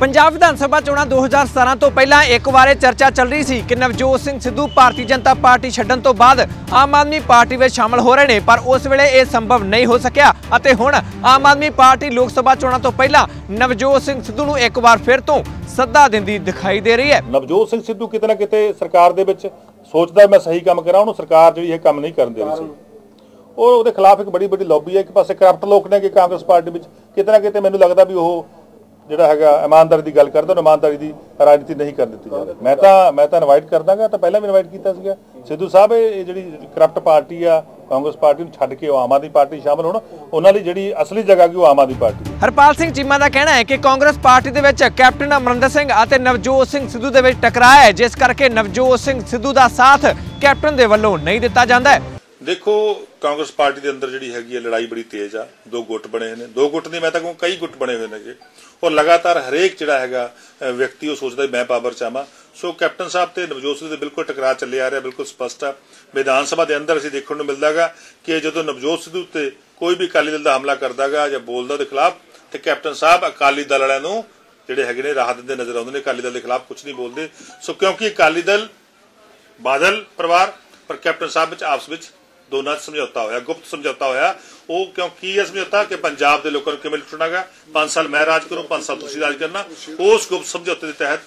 ਪੰਜਾਬ ਵਿਧਾਨ ਸਭਾ ਚੋਣਾਂ 2017 ਤੋਂ ਪਹਿਲਾਂ ਇੱਕ ਵਾਰੇ ਚਰਚਾ ਚੱਲ ਰਹੀ ਸੀ ਕਿ ਨਵਜੋਤ ਸਿੰਘ ਸਿੱਧੂ ਭਾਰਤੀ ਜਨਤਾ ਪਾਰਟੀ ਛੱਡਣ ਤੋਂ ਬਾਅਦ ਆਮ ਆਦਮੀ ਪਾਰਟੀ ਵਿੱਚ ਸ਼ਾਮਲ ਹੋ ਰਹੇ ਨੇ, ਪਰ ਉਸ ਵੇਲੇ ਇਹ ਸੰਭਵ ਨਹੀਂ ਹੋ ਸਕਿਆ ਅਤੇ ਹੁਣ ਆਮ ਆਦਮੀ ਪਾਰਟੀ ਲੋਕ ਸਭਾ ਚੋਣਾਂ ਤੋਂ ਪਹਿਲਾਂ ਨਵਜੋਤ ਸਿੰਘ ਸਿੱਧੂ ਨੂੰ ਇੱਕ ਵਾਰ ਫਿਰ ਤੋਂ ਸੱਦਾ ਦਿੰਦੀ ਦਿਖਾਈ ਦੇ ਰਹੀ ਹੈ। ਨਵਜੋਤ ਸਿੰਘ ਸਿੱਧੂ ਕਿਤੇ ਨਾ ਕਿਤੇ ਸਰਕਾਰ ਦੇ ਵਿੱਚ ਸੋਚਦਾ ਮੈਂ ਸਹੀ ਕੰਮ ਕਰਾਂ, ਉਹਨੂੰ ਸਰਕਾਰ ਜਿਹੜੀ ਇਹ ਕੰਮ ਨਹੀਂ ਕਰਨ ਦੇ ਰਹੀ ਸੀ। ਉਹ ਉਹਦੇ ਖਿਲਾਫ ਇੱਕ ਬੜੀ ਵੱਡੀ ਲੌਬੀ ਹੈ, ਇੱਕ ਪਾਸੇ ਕਰਪਟ ਲੋਕ ਨੇ ਕਿ ਕਾਂਗਰਸ ਪਾਰਟੀ ਵਿੱਚ, ਕਿਤੇ ਨਾ ਕਿਤੇ ਮੈਨੂੰ ਲੱਗਦਾ ਵੀ ਉਹ ਜਿਹੜਾ ਹੈਗਾ, ਇਮਾਨਦਾਰੀ ਦੀ ਗੱਲ ਕਰਦਾ ਉਹ ਇਮਾਨਦਾਰੀ ਦੀ ਰਾਜਨੀਤੀ ਨਹੀਂ ਕਰਨ ਦਿੱਤੀ ਜਾ ਰਹੀ। ਮੈਂ ਤਾਂ ਮੈਂ ਤਾਂ ਇਨਵਾਈਟ ਕਰਦਾਗਾ, ਤਾਂ ਪਹਿਲਾਂ ਵੀ ਇਨਵਾਈਟ ਕੀਤਾ ਸੀਗਾ। ਸਿੱਧੂ ਸਾਹਿਬ, ਇਹ ਜਿਹੜੀ ਕਰਪਟ ਪਾਰਟੀ ਆ, ਕਾਂਗਰਸ ਪਾਰਟੀ ਨੂੰ ਛੱਡ ਕੇ ਉਹ ਆਮ ਆਦਮੀ ਪਾਰਟੀ ਸ਼ਾਮਲ ਹੋਣ, ਉਹਨਾਂ ਲਈ ਜਿਹੜੀ ਅਸਲੀ ਜਗ੍ਹਾ ਕਿ ਉਹ ਆਮ ਆਦਮੀ ਪਾਰਟੀ ਹਰਪਾਲ ਸਿੰਘ ਚੀਮਾ ਦਾ ਕਹਿਣਾ ਹੈ ਕਿ ਕਾਂਗਰਸ ਪਾਰਟੀ ਦੇ ਵਿੱਚ ਕੈਪਟਨ ਅਮਰਿੰਦਰ ਸਿੰਘ ਅਤੇ ਨਵਜੋਤ ਸਿੰਘ ਸਿੱਧੂ ਦੇ ਵਿੱਚ ਟਕਰਾਅ ਹੈ, ਜਿਸ ਕਰਕੇ ਨਵਜੋਤ ਸਿੰਘ ਸਿੱਧੂ ਦਾ ਸਾਥ ਕੈਪਟਨ ਦੇ ਵੱਲੋਂ ਨਹੀਂ ਦਿੱਤਾ ਜਾਂਦਾ ਹੈ। ਦੇਖੋ, ਕਾਂਗਰਸ ਪਾਰਟੀ ਦੇ ਅੰਦਰ ਜਿਹੜੀ ਹੈਗੀ ਹੈ, ਲੜਾਈ ਬੜੀ ਤੇਜ਼ ਆ। ਦੋ ਗੁੱਟ ਬਣੇ ਹੋਏ ਨੇ। ਦੋ ਗੁੱਟ ਨਹੀਂ, ਮੈਂ ਤਾਂ ਕਹੂੰ ਕਈ ਗੁੱਟ ਬਣੇ ਹੋਏ ਨੇਗੇ। ਔਰ ਲਗਾਤਾਰ ਹਰੇਕ ਜਿਹੜਾ ਹੈਗਾ ਵਿਅਕਤੀ ਉਹ ਸੋਚਦਾ ਮੈਂ ਪਾਵਰ ਚਾਹਾਂ ਸੋ ਕੈਪਟਨ ਸਾਹਿਬ ਤੇ ਨਵਜੋਤ ਸਿੰਘ ਦੇ ਬਿਲਕੁਲ ਟਕਰਾਅ ਚੱਲੇ ਆ ਰਿਹਾ, ਬਿਲਕੁਲ ਸਪਸ਼ਟ ਆ। ਵਿਧਾਨ ਸਭਾ ਦੇ ਅੰਦਰ ਅਸੀਂ ਦੇਖਣ ਨੂੰ ਮਿਲਦਾਗਾ ਕਿ ਜਦੋਂ ਨਵਜੋਤ ਸਿੱਧੂ ਤੇ ਕੋਈ ਵੀ ਅਕਾਲੀ ਦਲ ਦਾ ਹਮਲਾ ਕਰਦਾਗਾ ਜਾਂ ਬੋਲਦਾ ਉਹਦੇ ਖਿਲਾਫ, ਤੇ ਕੈਪਟਨ ਸਾਹਿਬ ਅਕਾਲੀ ਦਲ ਵਾਲਿਆਂ ਨੂੰ ਜਿਹੜੇ ਹੈਗੇ ਨੇ, ਰਾਹਤ ਦਿੰਦੇ ਨਜ਼ਰ ਆਉਂਦੇ ਨੇ, ਅਕਾਲੀ ਦਲ ਦੇ ਖਿਲਾਫ ਕੁਝ ਨਹੀਂ ਬੋਲਦੇ। ਸੋ ਕਿਉਂਕਿ ਅਕਾਲੀ ਦਲ ਬਾਦਲ ਪਰਿਵਾਰ, ਪਰ ਕੈਪਟਨ ਸਾਹਿਬ ਵਿੱਚ, ਆਪਸ ਵਿੱਚ ਦੋਨਾਂ 'ਚ ਸਮਝੌਤਾ ਹੋਇਆ ਗੁਪਤ ਸਮਝੌਤਾ ਹੋਇਆ। ਉਹ ਕਿਉਂ ਕੀ ਹੈ ਸਮਝੌਤਾ? ਕਿ ਪੰਜਾਬ ਦੇ ਲੋਕਾਂ ਨੂੰ ਕਿਵੇਂ ਲੁੱਟਣਾਗਾ 5 ਸਾਲ ਮੈਂ ਰਾਜ ਕਰੂੰ 5 ਸਾਲ ਤੁਸੀਂ ਰਾਜ ਕਰਨਾ। ਉਸ ਗੁਪਤ ਸਮਝੌਤੇ ਦੇ ਤਹਿਤ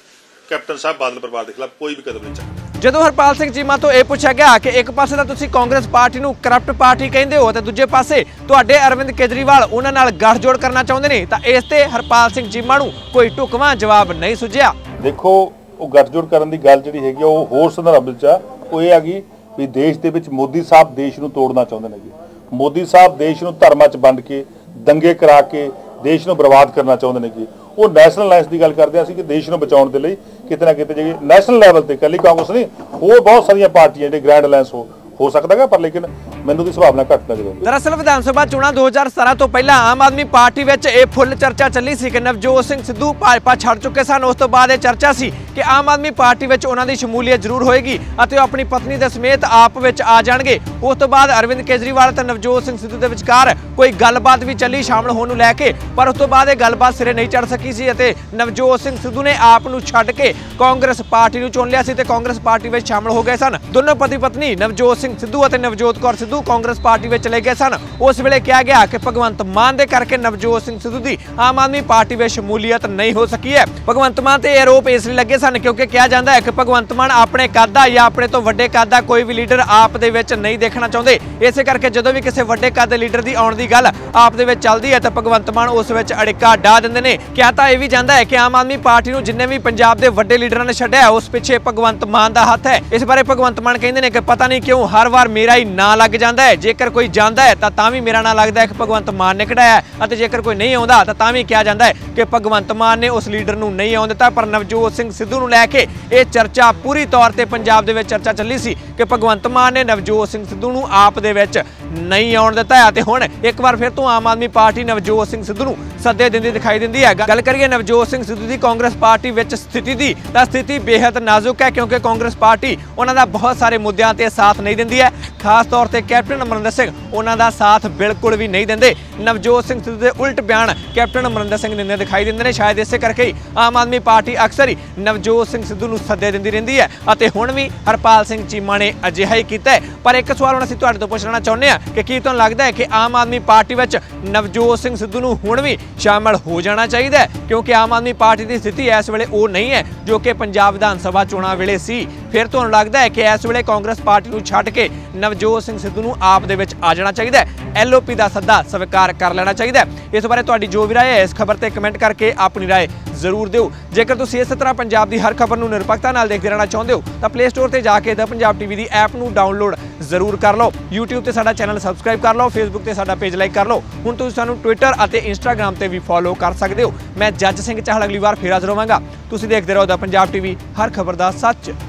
ਕੈਪਟਨ ਸਾਹਿਬ ਬਾਦਲ ਪਰਿਵਾਰ ਦੇ ਖਿਲਾਫ ਕੋਈ ਵੀ ਕਦਮ ਨਹੀਂ ਚੱਕਦੇ। ਜਦੋਂ ਹਰਪਾਲ ਸਿੰਘ ਚੀਮਾ ਤੋਂ ਇਹ ਪੁੱਛਿਆ ਗਿਆ ਕਿ ਇੱਕ ਪਾਸੇ ਤਾਂ ਤੁਸੀਂ ਕਾਂਗਰਸ ਪਾਰਟੀ ਨੂੰ ਕਰਪਟ ਪਾਰਟੀ ਕਹਿੰਦੇ ਹੋ ਤੇ ਦੂਜੇ ਪਾਸੇ ਤੁਹਾਡੇ ਅਰਵਿੰਦ ਕੇਜਰੀਵਾਲ ਉਹਨਾਂ ਨਾਲ ਗੱਠਜੋੜ ਕਰਨਾ ਚਾਹੁੰਦੇ ਨੇ ਤਾਂ ਇਸ ਤੇ ਹਰਪਾਲ ਸਿੰਘ ਚੀਮਾ ਨੂੰ ਕੋਈ ਢੁਕਵਾਂ ਜਵਾਬ ਨਹੀਂ ਸੁਝਿਆ। ਦੇਖੋ ਉਹ ਗੱਠਜੋੜ ਕਰਨ ਦੀ ਗੱਲ ਜਿਹੜੀ ਹੈਗੀ ਆ, ਉਹ ਹੋਰ ਸੰਦਰਭ ਵਿੱਚ ਆ। ਉਹ ਇਹ ਹੈਗੀ ਵੀ ਦੇਸ਼ ਦੇ ਵਿੱਚ ਮੋਦੀ ਸਾਹਿਬ ਦੇਸ਼ ਨੂੰ ਤੋੜਨਾ ਚਾਹੁੰਦੇ ਨੇ ਜੀ। ਮੋਦੀ ਸਾਹਿਬ ਦੇਸ਼ ਨੂੰ ਧਰਮਾਂ 'ਚ ਵੰਡ ਕੇ, ਦੰਗੇ ਕਰਾ ਕੇ ਦੇਸ਼ ਨੂੰ ਬਰਬਾਦ ਕਰਨਾ ਚਾਹੁੰਦੇ ਨੇ ਜੀ। ਉਹ ਨੈਸ਼ਨਲ ਅਲਾਈਅੰਸ ਦੀ ਗੱਲ ਕਰਦੇ ਆ ਸੀ ਕਿ ਦੇਸ਼ ਨੂੰ ਬਚਾਉਣ ਦੇ ਲਈ ਕਿਤੇ ਨਾ ਕਿਤੇ ਜਿਹੜੀ ਨੈਸ਼ਨਲ ਲੈਵਲ ਤੇ ਕੱਲੀ ਕਾਂਗਰਸ ਨਹੀਂ, ਹੋਰ ਬਹੁਤ ਸਾਰੀਆਂ ਪਾਰਟੀਆਂ ਜਿਹੜੇ ਗ੍ਰੈਂਡ ਅਲਾਈਅੰਸ ਹੋ ਹੋ ਸਕਦਾਗਾ ਪਰ ਲੇਕਿਨ ਮੈਨੂੰ ਦੀ ਸੁਭਾਵਨਾ ਘੱਟ ਨਜ਼ਰ ਆਉਂਦੀ। ਦਰਅਸਲ ਵਿਧਾਨ ਸਭਾ ਚੋਣਾਂ 2017 ਤੋਂ ਪਹਿਲਾਂ ਆਮ ਆਦਮੀ ਪਾਰਟੀ ਵਿੱਚ ਇਹ ਫੁੱਲ ਚਰਚਾ ਚੱਲੀ ਸੀ ਕਿ ਨਵਜੋਤ ਸਿੰਘ ਸਿੱਧੂ ਭਾਜਪਾ ਛੱਡ ਚੁੱਕੇ ਸਨ। ਉਸ ਤੋਂ ਬਾਅਦ ਇਹ ਚਰਚਾ ਸੀ ਕਿ ਆਮ ਆਦਮੀ ਪਾਰਟੀ ਵਿੱਚ ਉਹਨਾਂ ਦੀ ਸ਼ਮੂਲੀਅਤ ਜ਼ਰੂਰ ਹੋਏਗੀ ਅਤੇ ਉਹ ਆਪਣੀ ਪਤਨੀ ਦੇ ਸਮੇਤ ਆਪ ਵਿੱਚ ਆ ਜਾਣਗੇ। ਉਸ ਤੋਂ ਬਾਅਦ ਅਰਵਿੰਦ ਕੇਜਰੀਵਾਲ ਤੇ ਨਵਜੋਤ ਸਿੰਘ ਸਿੱਧੂ ਦੇ ਵਿਚਕਾਰ ਕੋਈ ਗੱਲਬਾਤ ਵੀ ਚੱਲੀ ਸ਼ਾਮਲ ਹੋਣ ਨੂੰ ਲੈ ਕੇ, ਪਰ ਉਸ ਤੋਂ ਬਾਅਦ ਇਹ ਗੱਲਬਾਤ ਸਿਰੇ ਨਹੀਂ ਚੜ ਸਕੀ ਸੀ ਅਤੇ ਨਵਜੋਤ ਸਿੰਘ ਸਿੱਧੂ ਨੇ ਆਪ ਨੂੰ ਛੱਡ ਕੇ ਕਾਂਗਰਸ ਪਾਰਟੀ ਨੂੰ ਚੁਣ ਲਿਆ ਸੀ ਤੇ ਕਾਂਗਰਸ ਪਾਰਟੀ ਵਿੱਚ ਸ਼ਾਮਲ ਹੋ ਗਏ ਸਨ। ਦੋਨੋਂ ਪਤੀ ਪਤਨੀ ਨਵਜੋਤ ਸਿੰਘ ਸਿੱਧੂ ਅਤੇ ਨਵਜੋਤ ਕੌਰ ਸਿੱਧੂ ਕਾਂਗਰਸ ਪਾਰਟੀ ਵਿੱਚ ਚਲੇ ਗਏ ਸਨ। ਉਸ ਵੇਲੇ ਕਿਹਾ ਗਿਆ ਕਿ ਭਗਵੰਤ ਮਾਨ ਦੇ ਕਰਕੇ ਨਵਜੋਤ ਸਿੰਘ ਸਿੱਧੂ ਦੀ ਆਮ ਆਦਮੀ ਪਾਰਟੀ ਵਿੱਚ ਸ਼ਮੂਲੀਅਤ ਨਹੀਂ ਹੋ ਸਕੀ ਹੈ। ਭਗਵੰਤ ਮਾਨ ਤੇ ਇਹ ਆਰੋਪ ਇਸ ਲਈ ਲੱਗੇ ਸਨ ਕਿਉਂਕਿ ਕਿਹਾ ਜਾਂਦਾ ਹੈ ਕਿ ਭਗਵੰਤ ਮਾਨ ਆਪਣੇ ਕੱਦ ਦਾ ਜਾਂ ਆਪਣੇ ਤੋਂ ਵੱਡੇ ਕੱਦ ਦਾ ਕੋਈ ਵੀ ਲੀਡਰ ਆਪ ਦੇ ਵਿੱਚ ਨਹੀਂ ਦੇਖਣਾ ਚਾਹੁੰਦੇ। ਇਸੇ ਕਰਕੇ ਜਦੋਂ ਵੀ ਕਿਸੇ ਵੱਡੇ ਕੱਦ ਦੇ ਲੀਡਰ ਦੀ ਆਉਣ ਦੀ ਗੱਲ ਆਪ ਦੇ ਵਿੱਚ ਚੱਲਦੀ ਹੈ ਤਾਂ ਭਗਵੰਤ ਮਾਨ ਉਸ ਵਿੱਚ ਅੜਿੱਕਾ ਡਾ ਦਿੰਦੇ ਨੇ। ਕਿਹਾ ਤਾਂ ਇਹ ਵੀ ਜਾਂਦਾ ਹੈ ਕਿ ਆਮ ਆਦਮੀ ਪਾਰਟੀ ਨੂੰ ਜਿੰਨੇ ਵੀ ਪੰਜਾਬ ਦੇ ਵੱਡੇ ਲੀਡਰਾਂ ਨੇ ਛੱਡਿਆ, ਉਸ ਪਿੱਛੇ ਭਗਵੰਤ ਮਾਨ ਦਾ ਹੱਥ ਹੈ। ਇਸ ਬਾਰੇ ਭਗਵੰਤ ਮਾਨ ਕਹਿੰਦੇ ਨੇ ਕਿ ਪਤਾ ਨਹੀਂ ਕਿਉਂ ਹਰ ਵਾਰ ਮੇਰਾ ਹੀ ਨਾਂ ਲੱਗ ਜਾਂਦਾ ਹੈ। ਜੇਕਰ ਕੋਈ ਜਾਂਦਾ ਹੈ, ਤਾਂ ਤਾਂ ਵੀ ਮੇਰਾ ਨਾਂ ਲੱਗਦਾ ਹੈ ਕਿ ਭਗਵੰਤ ਮਾਨ ਨੇ ਕਢਾਇਆ ਅਤੇ ਜੇਕਰ ਕੋਈ ਨਹੀਂ ਆਉਂਦਾ, ਤਾਂ ਤਾਂ ਵੀ ਕਿਹਾ ਜਾਂਦਾ ਹੈ ਕਿ ਭਗਵੰਤ ਮਾਨ ਨੇ ਉਸ ਲੀਡਰ ਨੂੰ ਨਹੀਂ ਆਉਣ ਦਿੱਤਾ। ਪਰ ਨਵਜੋਤ ਸਿੰਘ ਸਿੱਧੂ ਨੂੰ ਲੈ ਕੇ ਇਹ ਚਰਚਾ ਪੂਰੀ ਤੌਰ ਤੇ ਪੰਜਾਬ ਦੇ ਵਿੱਚ ਚਰਚਾ ਚੱਲੀ ਸੀ ਕਿ ਭਗਵੰਤ ਮਾਨ ਨੇ ਨਵਜੋਤ ਸਿੰਘ ਸਿੱਧੂ ਨੂੰ ਆਪ ਦੇ ਵਿੱਚ ਨਹੀਂ ਆਉਣ ਦਿੱਤਾ ਅਤੇ ਹੁਣ ਇੱਕ ਵਾਰ ਫਿਰ ਤੋਂ ਆਮ ਆਦਮੀ ਪਾਰਟੀ ਨਵਜੋਤ ਸਿੰਘ ਸਿੱਧੂ ਨੂੰ ਸੱਦੇ ਦਿੰਦੀ ਦਿਖਾਈ ਦਿੰਦੀ ਹੈ। ਗੱਲ ਕਰੀਏ ਨਵਜੋਤ ਸਿੰਘ ਸਿੱਧੂ ਦੀ, ਕਾਂਗਰਸ ਪਾਰਟੀ ਵਿੱਚ ਸਥਿਤੀ ਦੀ, ਤਾਂ ਸਥਿਤੀ ਬੇहद ਨਾਜ਼ੁਕ ਹੈ ਕਿਉਂਕਿ ਕਾਂਗਰਸ ਪਾਰਟੀ ਉਹਨਾਂ ਦਾ ਬਹੁਤ ਸਾਰੇ ਮੁੱਦਿਆਂ ਤੇ ਸਾਥ ਨਹੀਂ ਦਿੰਦੀ ਹੈ। ਖਾਸ ਤੌਰ ਤੇ ਕੈਪਟਨ ਅਮਰਿੰਦਰ ਸਿੰਘ ਉਹਨਾਂ ਦਾ ਸਾਥ ਬਿਲਕੁਲ ਵੀ ਨਹੀਂ ਦਿੰਦੇ। ਨਵਜੋਤ ਸਿੰਘ ਸਿੱਧੂ ਦੇ ਉਲਟ ਬਿਆਨ ਕੈਪਟਨ ਅਮਰਿੰਦਰ ਸਿੰਘ ਦਿੰਦੇ ਦਿਖਾਈ ਦਿੰਦੇ ਨੇ, ਸ਼ਾਇਦ ਇਸੇ ਕਰਕੇ ਹੀ ਆਮ ਆਦਮੀ ਪਾਰਟੀ ਅਕਸਰ ਹੀ ਨਵਜੋਤ ਸਿੰਘ ਸਿੱਧੂ ਨੂੰ ਸੱਦੇ ਦਿੰਦੀ ਰਹਿੰਦੀ ਹੈ ਅਤੇ ਹੁਣ ਵੀ ਹਰਪਾਲ ਸਿੰਘ ਚੀਮਾ ਨੇ ਅਜਿਹਾ ਹੀ ਕੀਤਾ ਹੈ। ਪਰ ਇੱਕ ਸਵਾਲ ਹੁਣ ਅਸੀਂ ਤੁਹਾਡੇ ਤੋਂ ਪੁੱਛਣਾ ਚਾਹੁੰਦੇ ਹਾਂ ਕਿ ਕੀ ਤੁਹਾਨੂੰ ਲੱਗਦਾ ਹੈ ਕਿ ਆਮ ਆਦਮੀ ਪਾਰਟੀ ਵਿੱਚ ਨਵਜੋਤ ਸਿੰਘ ਸਿੱਧੂ ਨੂੰ ਹੁਣ ਵੀ ਸ਼ਾਮਲ ਹੋ ਜਾਣਾ ਚਾਹੀਦਾ ਕਿਉਂਕਿ ਆਮ ਆਦਮੀ ਪਾਰਟੀ ਦੀ ਸਥਿਤੀ ਇਸ ਵੇਲੇ ਉਹ ਨਹੀਂ ਹੈ ਜੋ ਕਿ ਪੰਜਾਬ ਵਿਧਾਨ ਸਭਾ ਚੋਣਾਂ ਵੇਲੇ ਸੀ। ਫਿਰ ਤੁਹਾਨੂੰ ਲੱਗਦਾ ਹੈ ਕਿ ਇਸ ਵੇਲੇ ਕਾਂਗਰਸ ਪਾਰਟੀ ਨੂੰ ਛੱਡ ਕੇ ਨਵਜੋਤ ਸਿੰਘ ਸਿੱਧੂ ਨੂੰ ਆਪ ਦੇ ਵਿੱਚ ਆ ਜਾਣਾ ਚਾਹੀਦਾ ਹੈ। ਐਲਓਪੀ ਦਾ ਸੱਦਾ ਸਵੀਕਾਰ ਕਰ ਲੈਣਾ ਚਾਹੀਦਾ ਹੈ। ਇਸ ਬਾਰੇ ਤੁਹਾਡੀ ਜੋ ਵੀ ਰਾਏ ਹੈ, ਇਸ ਖਬਰ ਤੇ ਕਮੈਂਟ ਕਰਕੇ ਆਪਣੀ ਰਾਏ ਜ਼ਰੂਰ ਦਿਓ। ਜੇਕਰ ਤੁਸੀਂ ਇਸੇ ਤਰ੍ਹਾਂ ਪੰਜਾਬ ਦੀ ਹਰ ਖਬਰ ਨੂੰ ਨਿਰਪੱਖਤਾ ਨਾਲ ਦੇਖਦੇ ਰਹਿਣਾ ਚਾਹੁੰਦੇ ਹੋ, ਤਾਂ ਪਲੇ ਸਟੋਰ ਤੇ ਜਾ ਕੇ ਦਾ ਪੰਜਾਬ ਟੀਵੀ ਦੀ ਐਪ ਨੂੰ ਡਾਊਨਲੋਡ ਜ਼ਰੂਰ ਕਰ ਲਓ। YouTube ਤੇ ਸਾਡਾ ਚੈਨਲ ਸਬਸਕ੍ਰਾਈਬ ਕਰ ਲਓ, Facebook ਤੇ ਸਾਡਾ ਪੇਜ ਲਾਈਕ ਕਰ ਲਓ। ਹੁਣ ਤੁਸੀਂ ਸਾਨੂੰ Twitter ਅਤੇ Instagram ਤੇ ਵੀ ਫੋਲੋ ਕਰ ਸਕਦੇ ਹੋ। ਮੈਂ ਜੱਜ ਸਿੰਘ ਚਾਹਲ ਅਗਲੀ ਵਾਰ ਫੇਰ ਹਾਜ਼ਰ ਹੋਵਾਂਗਾ। ਤੁਸੀਂ ਦੇਖਦੇ ਰਹੋ ਦਾ ਪੰਜਾਬ ਟੀਵੀ ਹਰ ਖਬਰ ਦਾ ਸੱਚ।